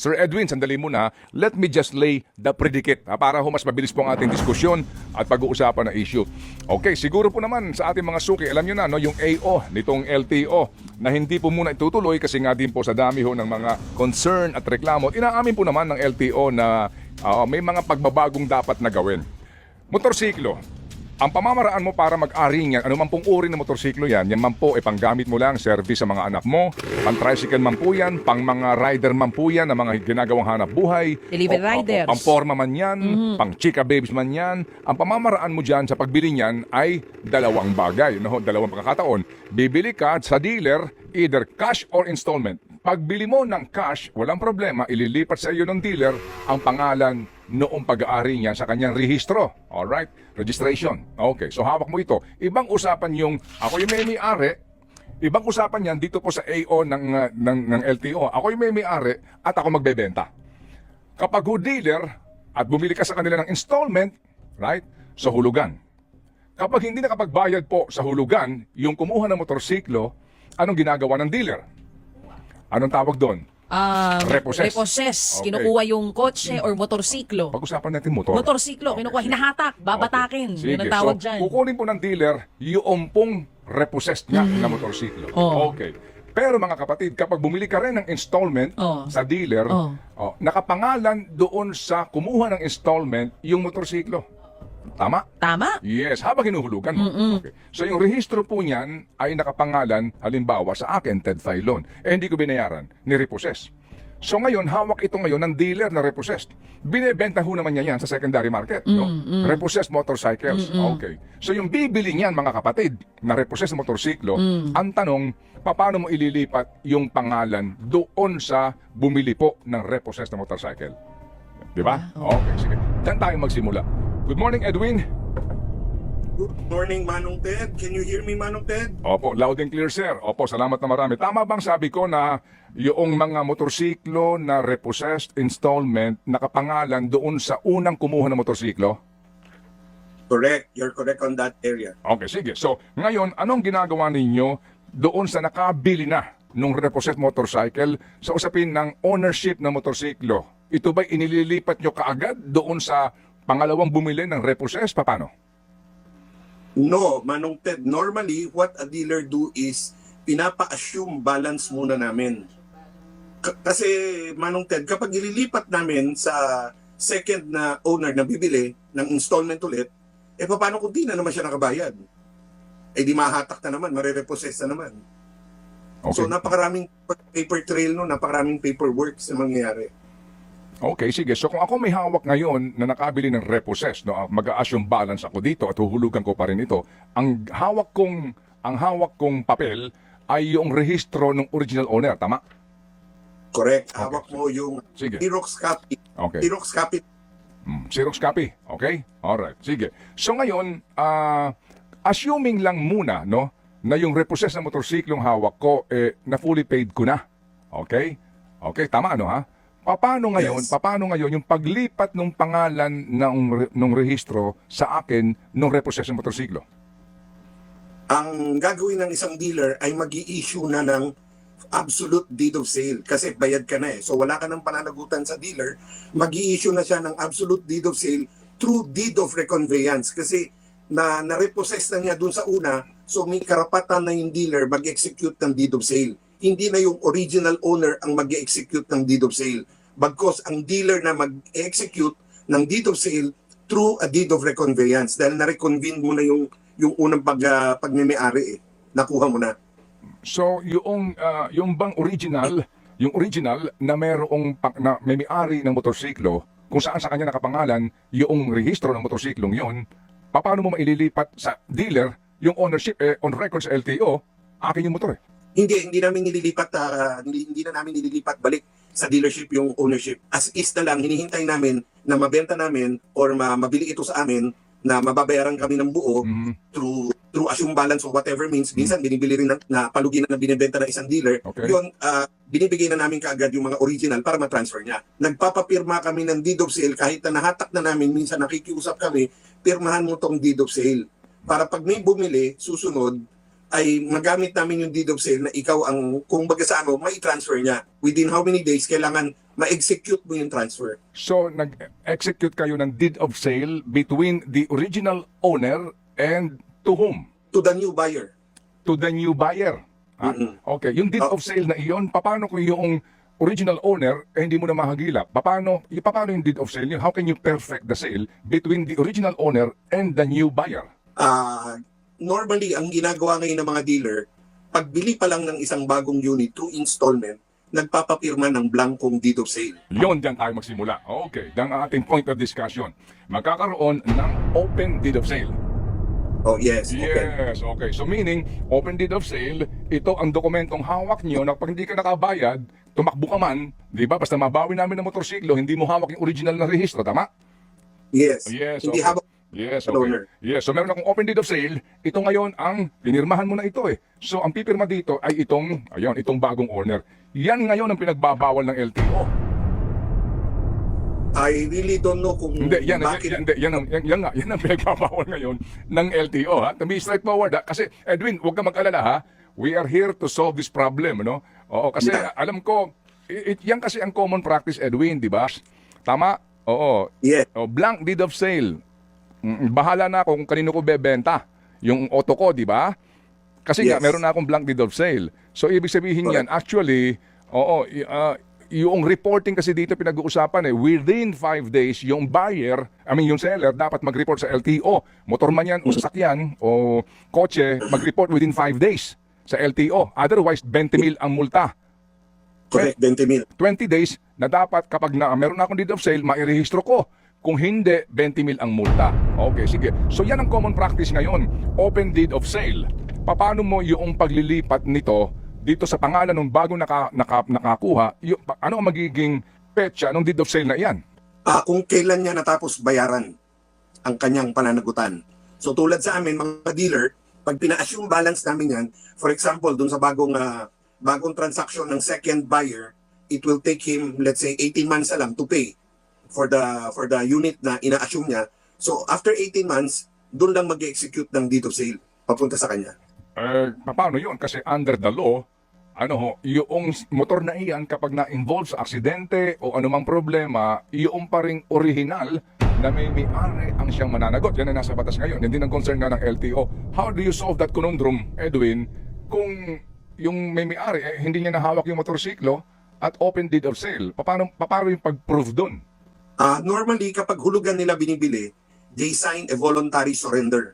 Sir Edwin, sandali muna. Let me just lay the predicate ha, para ho mas mabilis po ang ating diskusyon at pag-uusapan na issue. Okay, siguro po naman sa ating mga suki, alam nyo na, no, yung AO nitong LTO na hindi po muna itutuloy kasi nga din po sa dami ho ng mga concern at reklamo. Inaamin po naman ng LTO na ah, may mga pagbabagong dapat na gawin. Motorsiklo, ang pamamaraan mo para mag-ari niyan, man pong uri ng motorsiklo yan, yan man po, ipanggamit mo lang, service sa mga anak mo, pang tricycle man po yan, pang mga rider man po yan, na mga ginagawang hanap buhay. Delivery riders. Pang forma man yan, pang chika babes man yan. Ang pamamaraan mo dyan sa pagbili niyan ay dalawang bagay, no? dalawang pagkakataon. Bibili ka sa dealer, either cash or installment. Pagbili mo ng cash, walang problema, ililipat sa iyo ng dealer ang pangalan noong pag-aari niya sa kanyang rehistro. Alright? Registration. Okay, so hawak mo ito. Ibang usapan yung, ako yung may may-ari, ibang usapan yan dito po sa AO ng, uh, ng, ng LTO. Ako yung may may-ari at ako magbebenta. Kapag ho dealer at bumili ka sa kanila ng installment, right, sa hulugan. Kapag hindi nakapagbayad po sa hulugan, yung kumuha ng motorsiklo, anong ginagawa ng dealer? Anong tawag doon? Um, Repossess. repossess. Okay. Kinukuha yung kotse or motorsiklo. Pag-usapan natin motor. Motorsiklo, kinukuha, hinahatak, babatakin. Okay. Yun ang Sige, tawag so, dyan. kukunin po ng dealer yung pong repossessed niya na motorsiklo. Oh. Okay. Pero mga kapatid, kapag bumili ka rin ng installment Oh. sa dealer, Oh. oh, nakapangalan doon sa kumuha ng installment yung motorsiklo. Tama? Tama? Yes, habang hinuhulugan mo. Okay. So yung rehistro po niyan ay nakapangalan, halimbawa sa akin, Ted Filon. Eh hindi ko binayaran, ni-repossess. So ngayon, hawak ito ngayon ng dealer na repossessed. Binebenta ho naman niya yan sa secondary market. No? Repossessed motorcycles. Okay. So yung bibili niyan mga kapatid na repossessed motorsiklo, ang tanong, paano mo ililipat yung pangalan doon sa bumili po ng repossessed na motorcycle? Di ba? Okay, sige. Diyan tayo magsimula. Good morning, Edwin. Good morning, Manong Ted. Can you hear me, Manong Ted? Opo, loud and clear, sir. Opo, salamat na marami. Tama bang sabi ko na yung mga motorsiklo na repossessed installment nakapangalan doon sa unang kumuha ng motorsiklo? Correct. You're correct on that area. Okay, sige. So, ngayon, anong ginagawa ninyo doon sa nakabili na nung repossessed motorcycle sa usapin ng ownership ng motorsiklo? Ito ba inililipat nyo kaagad doon sa pangalawang bumili ng repossessed? Paano? No, Manong Ted. Normally, what a dealer do is pinapa-assume balance muna namin. K- kasi, Manong Ted, kapag ililipat namin sa second na owner na bibili ng installment ulit, eh paano kung di na naman siya nakabayad? Eh di mahatak na naman, marirepossess na naman. Okay. So napakaraming paper trail no, napakaraming paperwork sa mangyayari. Okay, sige. So kung ako may hawak ngayon na nakabili ng repossess, no, mag-a-assume balance ako dito at huhulugan ko pa rin ito, ang hawak kong ang hawak kong papel ay yung rehistro ng original owner, tama? Correct. Okay. Hawak mo yung Sige. Xerox copy. Okay. Xerox copy Mm, Xerox copy. Okay? Alright. Sige. So ngayon, ah, assuming lang muna, no, na yung repossess na motorsiklong hawak ko, eh, na fully paid ko na. Okay? Okay, tama ano ha? Paano ngayon, Yes. paano ngayon yung paglipat ng pangalan ng, ng rehistro sa akin ng repossess ng motorsiklo? ang gagawin ng isang dealer ay mag issue na ng absolute deed of sale kasi bayad ka na eh. So wala ka ng pananagutan sa dealer, mag issue na siya ng absolute deed of sale through deed of reconveyance kasi na na-repossess na niya dun sa una, so may karapatan na yung dealer mag-execute ng deed of sale. Hindi na yung original owner ang mag-execute ng deed of sale. Bagkos ang dealer na mag-execute ng deed of sale through a deed of reconveyance dahil na-reconvene mo na yung yung unang pag, uh, pagmimay-ari eh. Nakuha mo na. So, yung, ah, yung bang original, yung original na merong na may may-ari ng motorsiklo, kung saan sa kanya nakapangalan yung rehistro ng motorsiklong yon, paano mo maililipat sa dealer yung ownership eh, on record sa LTO, akin yung motor eh. Hindi, hindi namin nililipat, ah, hindi, hindi na namin nililipat balik sa dealership yung ownership. As is na lang, hinihintay namin na mabenta namin or ma mabili ito sa amin na mababayaran kami ng buo Mhm. through through assume balance or whatever means. Minsan binibili rin na, na palugi na binibenta ng isang dealer. Okay. Yun, ah, binibigay na namin kaagad yung mga original para ma-transfer niya. Nagpapapirma kami ng deed of sale kahit na nahatak na namin, minsan nakikiusap kami, pirmahan mo tong deed of sale. Para pag may bumili, susunod, ay magamit namin yung deed of sale na ikaw ang, kung baga sa ano, may transfer niya. Within how many days, kailangan ma-execute mo yung transfer. So, nag-execute kayo ng deed of sale between the original owner and to whom? To the new buyer. To the new buyer. Ah. Okay, yung deed Oh. of sale na iyon, paano kung yung original owner eh, hindi mo na mahagilap? Paano, paano yung deed of sale? How can you perfect the sale between the original owner and the new buyer? Ah, normally, ang ginagawa ngayon ng mga dealer, pagbili pa lang ng isang bagong unit through installment, nagpapapirma ng blankong deed of sale. Yon dyan tayo magsimula. Okay, ang ating point of discussion. Magkakaroon ng open deed of sale. Oh, yes. Okay. Yes, okay. So meaning, open deed of sale, ito ang dokumentong hawak nyo na pag hindi ka nakabayad, tumakbo ka man, di ba? Basta mabawi namin ng motorsiklo, hindi mo hawak yung original na rehistro, tama? Yes. Yes, Hindi okay. habang Yes, Owner. okay. Yes, so meron akong open deed of sale. Ito ngayon ang pinirmahan mo na ito eh. So ang pipirma dito ay itong, ayun, itong bagong owner. Yan ngayon ang pinagbabawal ng LTO. I really don't know kung Hindi, yan, yan, bakit yan, yan, yan, ang- yan, yan nga, yan ang pinagbabawal ngayon ng LTO ha. To be straightforward ha. Kasi Edwin, huwag ka mag-alala ha. We are here to solve this problem, no? Oo, kasi Yeah. alam ko, i- it, yan kasi ang common practice, Edwin, di ba? Tama? Oo. Yes. O, blank deed of sale. Mm, bahala na ako kung kanino ko bebenta. Yung auto ko, di ba? Kasi nga, Yes. meron na akong blank deed of sale. So, ibig sabihin yan, actually, oo, ah, yung reporting kasi dito pinag-uusapan eh, within five days, yung buyer, I mean yung seller, dapat mag-report sa LTO. Motor man yan, o sasakyan, o kotse, mag-report within five days sa LTO. Otherwise, 20 mil ang multa. correct 20 mil. 20 days na dapat kapag na meron na akong deed of sale, mairehistro ko. Kung hindi, 20 mil ang multa. Okay, sige. So yan ang common practice ngayon. Open deed of sale. Paano mo yung paglilipat nito dito sa pangalan ng bagong naka, naka, nakakuha, yung, ano ang magiging petsa ng deed of sale na iyan? Ah, kung kailan niya natapos bayaran ang kanyang pananagutan. So tulad sa amin mga dealer, pag pina-assume balance namin yan, for example, dun sa bagong ah, bagong transaction ng second buyer, it will take him let's say 18 months na lang to pay for the for the unit na ina-assume niya. So after 18 months, doon lang mag-execute ng deed of sale papunta sa kanya. Eh, paano yun? Kasi under the law, ano ho, yung motor na iyan kapag na-involve sa aksidente o anumang problema, yung pa ring original na may may-ari ang siyang mananagot. Yan ang nasa batas ngayon. Hindi nang concern nga ng LTO. How do you solve that conundrum, Edwin, kung yung may may-ari, eh, hindi niya nahawak yung motorsiklo at open deed of sale? Paano, paano yung pag-prove doon? Ah, normally kapag hulugan nila binibili, they sign a voluntary surrender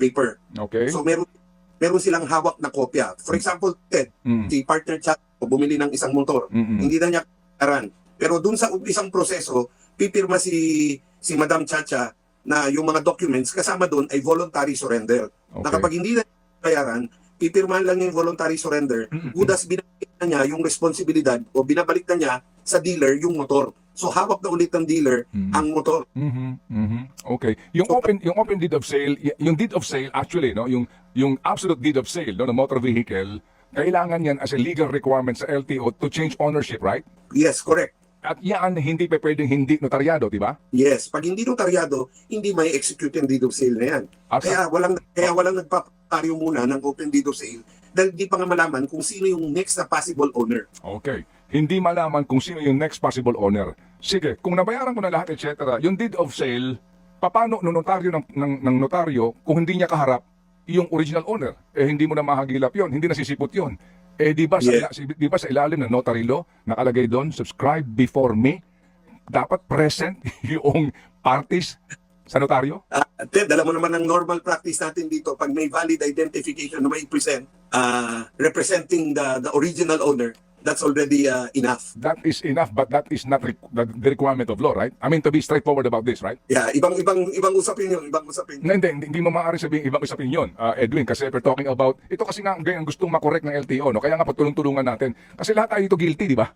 paper. Okay? So meron meron silang hawak na kopya. For example, Ted, Mm. si partner chat bumili ng isang motor. Mm-mm. Hindi na niya karan. Pero dun sa isang proseso, pipirma si si Madam Chacha na yung mga documents kasama doon ay voluntary surrender. Na Okay. kapag hindi na bayaran, pipirmahan lang yung voluntary surrender. Mm-mm. Udas binabalik na niya yung responsibilidad o binabalik na niya sa dealer yung motor. So hawak na ulit ng dealer Mm. ang motor. Mhm. Mhm. Okay. Yung open yung open deed of sale, yung deed of sale actually no, yung yung absolute deed of sale no, ng motor vehicle, kailangan yan as a legal requirement sa LTO to change ownership, right? Yes, correct. At yan hindi pa pwedeng hindi notaryado, di ba? Yes, pag hindi notaryado, hindi may execute yung deed of sale na yan. At Kaya walang kaya walang nagpapataryo muna ng open deed of sale dahil di pa nga malaman kung sino yung next na possible owner. Okay. Hindi malaman kung sino yung next possible owner. Sige, kung nabayaran ko na lahat, etc., yung deed of sale, paano no notaryo ng, ng, ng notaryo kung hindi niya kaharap yung original owner? Eh, hindi mo na mahagilap yon hindi nasisipot yon Eh, di ba, sa, Yeah. si- di ba sa ilalim ng notary law, nakalagay doon, subscribe before me, dapat present yung parties sa notaryo? Uh, Ted, alam mo naman ang normal practice natin dito, pag may valid identification na may present, uh, representing the, the original owner, that's already uh, enough. That is enough, but that is not re- the requirement of law, right? I mean, to be straightforward about this, right? Yeah, ibang ibang ibang usapin yun, ibang usapin. Na, hindi, hindi, hindi mo maaari sabihin ibang usapin yun, uh, Edwin, kasi we're talking about, ito kasi nga ang gustong makorek ng LTO, no? kaya nga pagtulong-tulungan natin. Kasi lahat tayo ito guilty, di ba?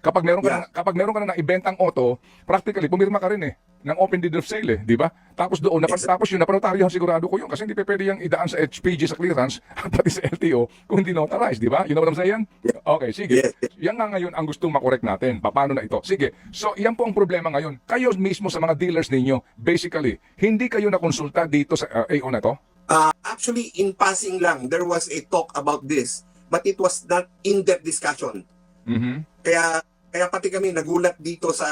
Kapag meron ka, Yeah. na, kapag meron ka na ibentang auto, practically, pumirma ka rin eh, ng open deed of sale eh, di ba? Tapos doon, napan, tapos yun, napanotaryo, sigurado ko yun, kasi hindi pwede yung idaan sa HPG sa clearance, at pati sa LTO, kung hindi notarized, di ba? You know what I'm saying? Okay, sige. Yan nga ngayon ang gustong makorek natin. Paano na ito? Sige. So, yan po ang problema ngayon. Kayo mismo sa mga dealers ninyo, basically, hindi kayo nakonsulta dito sa uh, AO na to? Uh, actually, in passing lang, there was a talk about this, but it was not in-depth discussion. Mhm. Kaya kaya pati kami nagulat dito sa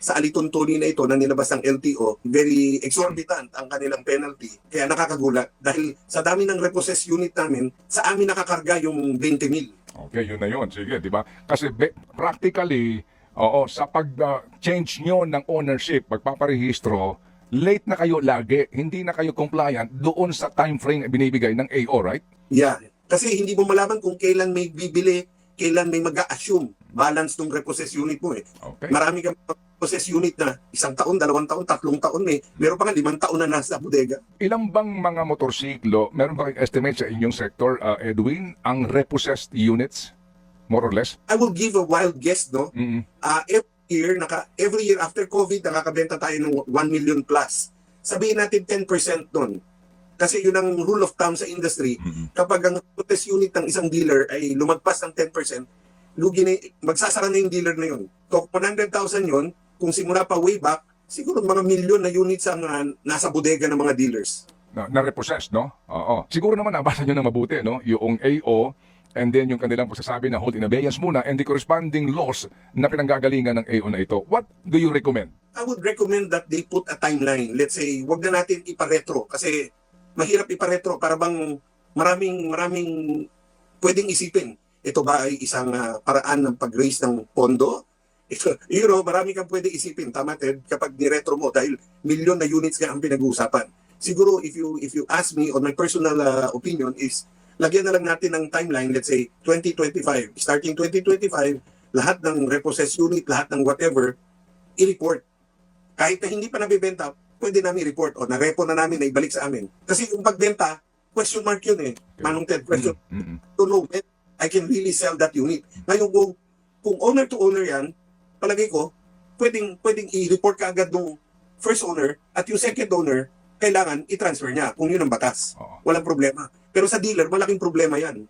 sa alituntunin na ito na nilabas ng LTO. Very exorbitant ang kanilang penalty. Kaya nakakagulat dahil sa dami ng repossessed unit namin, sa amin nakakarga yung 20 mil. Okay, yun na yun. Sige, di ba? Kasi be- practically, oo, sa pag-change nyo ng ownership, pagpaparehistro, late na kayo lagi. Hindi na kayo compliant doon sa time frame na binibigay ng AO, right? Yeah. Kasi hindi mo malaman kung kailan may bibili, kailan may mag-assume balance ng repossessed unit mo eh. Okay. Marami kang repossessed unit na isang taon, dalawang taon, tatlong taon eh. Meron pa nga limang taon na nasa bodega. Ilang bang mga motorsiklo, meron ba kayong estimate sa inyong sector, uh, Edwin, ang repossessed units? More or less? I will give a wild guess, no? Mm-mm. uh, every year, naka, every year after COVID, nakakabenta tayo ng 1 million plus. Sabihin natin 10% nun. Kasi yun ang rule of thumb sa industry. Mhm. Kapag ang test unit ng isang dealer ay lumagpas ng 10%, lugi na, magsasara na yung dealer na yun. So, 100,000 yun, kung simula pa way back, siguro mga milyon na units ang uh, nasa bodega ng mga dealers. na, na repossessed, no? Oo. Siguro naman nabasa nyo na mabuti, no? Yung AO and then yung kanilang pagsasabi na hold in abeyance muna and the corresponding laws na pinanggagalingan ng AO na ito. What do you recommend? I would recommend that they put a timeline. Let's say, wag na natin iparetro kasi mahirap iparetro para bang maraming maraming pwedeng isipin. Ito ba ay isang ah, paraan ng pag-raise ng pondo? Ito, know, marami kang pwede isipin, tama Ted, kapag niretro mo dahil milyon na units nga ang pinag-uusapan. Siguro if you if you ask me on my personal ah, opinion is lagyan na lang natin ng timeline, let's say 2025. Starting 2025, lahat ng repossessed unit, lahat ng whatever, i-report kahit na hindi pa nabibenta, pwede namin report o na-repo na namin na ibalik sa amin. Kasi yung pagbenta, question mark yun eh. Manong Ted, question Mm-mm. to know when I can really sell that unit. Ngayon kung, kung owner to owner yan, palagay ko, pwedeng, pwedeng i-report ka agad nung first owner at yung second owner, kailangan i-transfer niya kung yun ang batas. Oo. Walang problema. Pero sa dealer, malaking problema yan.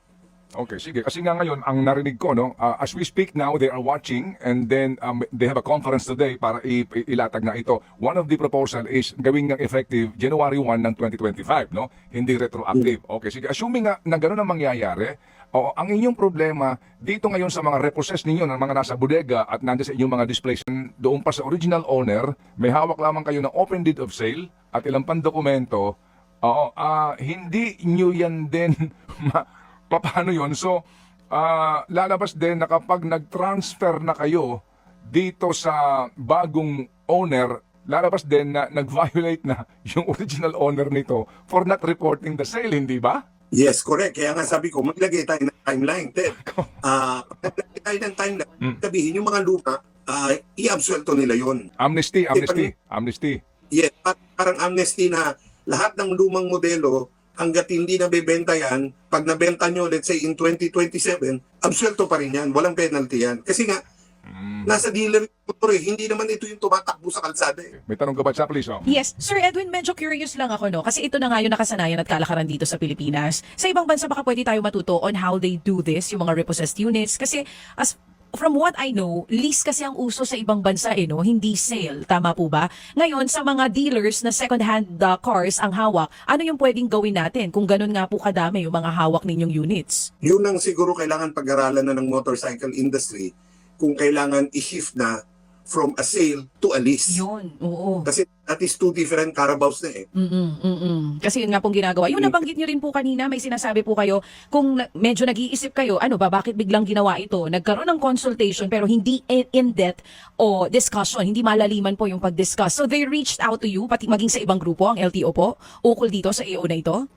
Okay, sige. Kasi nga ngayon, ang narinig ko, no, uh, as we speak now, they are watching and then um, they have a conference today para ilatag na ito. One of the proposal is gawing ng effective January 1 ng 2025, no? Hindi retroactive. Okay, sige. Assuming nga na gano'n ang mangyayari, o ang inyong problema dito ngayon sa mga repossess ninyo ng mga nasa bodega at nandiyan sa inyong mga displays, doon pa sa original owner, may hawak lamang kayo ng open deed of sale at ilang pang dokumento, Oo, ah hindi nyo yan din ma- paano yon So, ah, lalabas din na kapag nag-transfer na kayo dito sa bagong owner, lalabas din na nag-violate na yung original owner nito for not reporting the sale, hindi ba? Yes, correct. Kaya nga sabi ko, maglagay tayo ng timeline. Ted, pag naglagay tayo ng timeline, Mm. sabihin yung mga luma, ah i-absuelto nila yon. Amnesty, amnesty, amnesty. Yes, par- parang amnesty na lahat ng lumang modelo, hanggat hindi nabebenta yan, pag nabenta nyo, let's say in 2027, absuelto pa rin yan. Walang penalty yan. Kasi nga, Mm. nasa dealer motor eh. Hindi naman ito yung tumatakbo sa kalsada eh. May tanong ka ba siya, please? Oh. Yes, Sir Edwin, medyo curious lang ako, no? Kasi ito na nga yung nakasanayan at kalakaran dito sa Pilipinas. Sa ibang bansa, baka pwede tayo matuto on how they do this, yung mga repossessed units. Kasi, as from what I know, lease kasi ang uso sa ibang bansa, eh, no? Hindi sale. Tama po ba? Ngayon, sa mga dealers na second-hand uh, cars ang hawak, ano yung pwedeng gawin natin kung ganun nga po kadami yung mga hawak ninyong units? Yun ang siguro kailangan pag-aralan na ng motorcycle industry kung kailangan i-shift na from a sale to a lease. Yun, oo. Kasi that is two different carabaos na eh. Mm-mm, mm-mm. Kasi yun nga pong ginagawa. Yung nabanggit nyo rin po kanina, may sinasabi po kayo, kung medyo nag-iisip kayo, ano ba, bakit biglang ginawa ito? Nagkaroon ng consultation pero hindi in- in-depth o discussion, hindi malaliman po yung pag-discuss. So they reached out to you, pati maging sa ibang grupo, ang LTO po, ukol dito sa AO na ito?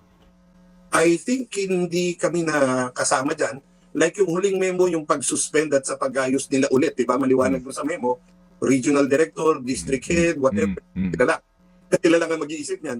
I think hindi kami na kasama dyan. Like yung huling memo, yung pag-suspend at sa pag-ayos nila ulit, di ba? Maliwanag mo sa memo, regional director, district head, whatever, Mm, mm. kilala. Sila lang ang mag-iisip niyan.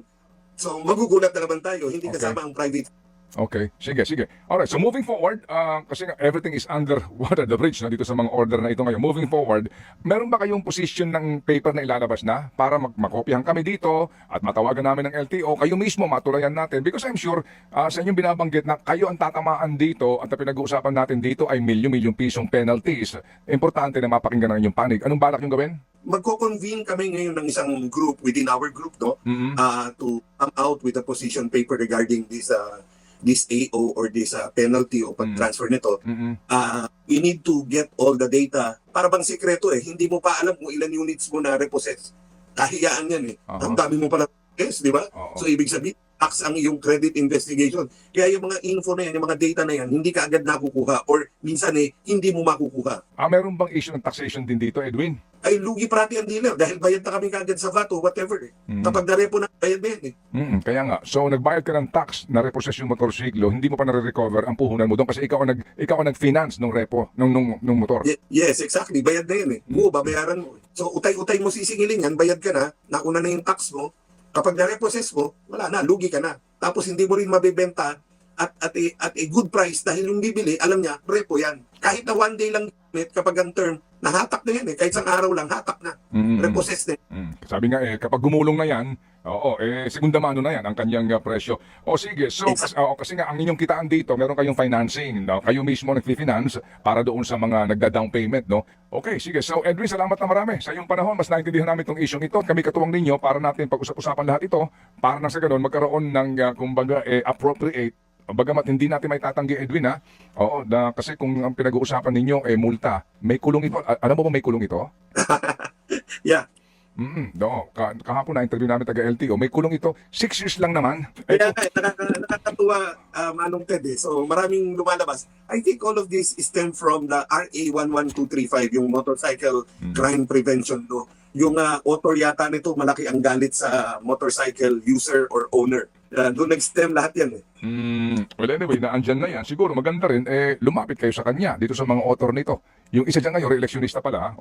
So magugulat na naman tayo, hindi Okay. kasama ang private Okay, sige, sige. Alright, so moving forward, uh, kasi nga everything is under water the bridge na dito sa mga order na ito ngayon. Moving forward, meron ba kayong position ng paper na ilalabas na para mag makopyahan kami dito at matawagan namin ng LTO, kayo mismo matulayan natin? Because I'm sure uh, sa inyong binabanggit na kayo ang tatamaan dito at ang pinag-uusapan natin dito ay milyon-milyong pisong penalties. Importante na mapakinggan ang inyong panig. Anong balak yung gawin? magko-convene kami ngayon ng isang group within our group, no? Mm-mm. uh, to come out with a position paper regarding this uh, this AO or this uh, penalty o pag-transfer nito, Mm-mm. uh, we need to get all the data. Para bang sekreto eh, hindi mo pa alam kung ilan units mo na repossess. Kahiyaan yan eh. Aha. Ang dami mo pala yes, di ba? Oo. So ibig sabihin, tax ang iyong credit investigation. Kaya yung mga info na yan, yung mga data na yan, hindi ka agad nakukuha or minsan eh, hindi mo makukuha. Ah, meron bang issue ng taxation din dito, Edwin? Ay, lugi parati ang dealer dahil bayad na kami kagad sa VAT o whatever eh. Mm. Kapag narepo na, bayad na yan eh. Mm, kaya nga. So, nagbayad ka ng tax na repossess yung motorsiklo, hindi mo pa nare-recover ang puhunan mo doon kasi ikaw ang nag ikaw ang nag-finance ng repo nung nung, nung motor. Ye- Yes, exactly. Bayad na yan eh. Oo, babayaran mo. So, utay-utay mo sisingilin yan, bayad ka na, nauna na yung tax mo. Kapag na-repossess mo, wala na, lugi ka na. Tapos hindi mo rin mabibenta at, at, a, at a good price dahil yung bibili, alam niya, repo yan. Kahit na one day lang gamit, kapag ang term, nahatak na yan eh. Kahit isang araw lang, hatak na. Mm, Repossess na. mm. Sabi nga eh kapag gumulong na 'yan, oo, eh segunda mano na 'yan ang kanyang uh, presyo. O sige, so kasi, oo, kasi nga ang inyong kitaan dito, meron kayong financing, no? Kayo mismo nagfi-finance para doon sa mga nagda-down payment, no? Okay, sige. So Edwin, salamat na marami sa iyong panahon. Mas naintindihan namin itong isyong ito. Kami katuwang ninyo para natin pag-usap-usapan lahat ito para nang sa ganun magkaroon ng uh, kumbaga eh, appropriate Bagamat hindi natin may tatanggi Edwin ha. Oo, na, kasi kung ang pinag-uusapan ninyo eh multa, may kulong ito. Alam mo ba may kulong ito? Yeah. Mm, no, ka kahapon na interview namin taga LTO, may kulong ito. Six years lang naman. Kaya nakaka- nakakatuwa, uh, Manong Ted eh. So, maraming lumalabas. I think all of this stem from the RA 11235, yung Motorcycle Hmm. Crime Prevention Law. Yung uh, author yata nito, malaki ang galit sa motorcycle user or owner. Uh, doon nag-stem lahat yan eh. mm, well anyway, na andyan na yan. Siguro maganda rin, eh, lumapit kayo sa kanya dito sa mga author nito. Yung isa dyan ngayon, re-electionista pala.